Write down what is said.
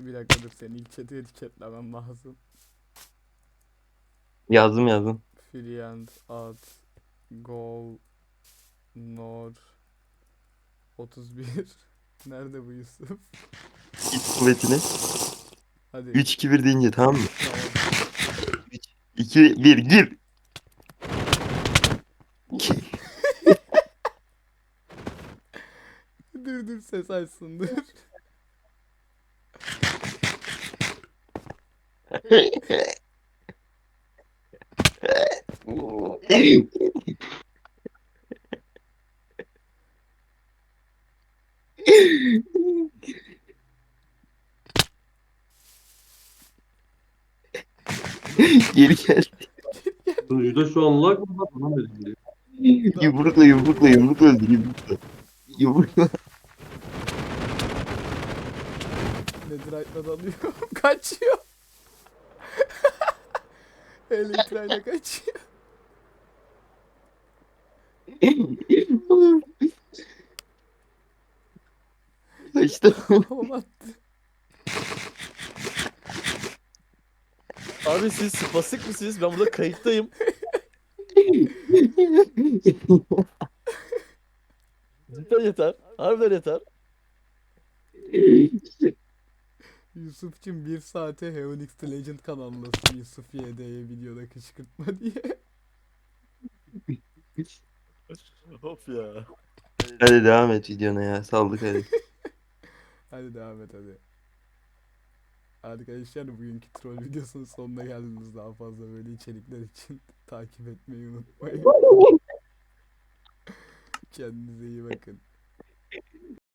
Bir dakika dur seni ilk chat'e etiketlemem lazım. Yazdım yazdım. Freehand at gol nor 31 Nerede bu Yusuf? Git kuvvetine. Hadi. 3 2 1 deyince tamam mı? Tamam. 2 1 gir. Dur dur ses açsın dur. Geri gel. Sunucuda şu an lag mı var? Bana geliyor. Yumrukla yumrukla yumrukla öldür yumrukla. Yumrukla. Netherite'la dalıyor. Kaçıyor. Elektrayla kaçıyor. İşte Home attı. Abi siz spastik misiniz? Ben burada kayıttayım. Cidden yeter. Harbiden yeter. Yusuf'cum bir saate Heaven X The Legend kanalındasın Yusuf YD'ye videoda kışkırtma diye. Of ya. Hadi devam et videona ya. Saldık hadi. Hadi devam et hadi. Arkadaşlar bugünkü troll videosunun sonuna geldiniz. Daha fazla böyle içerikler için takip etmeyi unutmayın. Kendinize iyi bakın.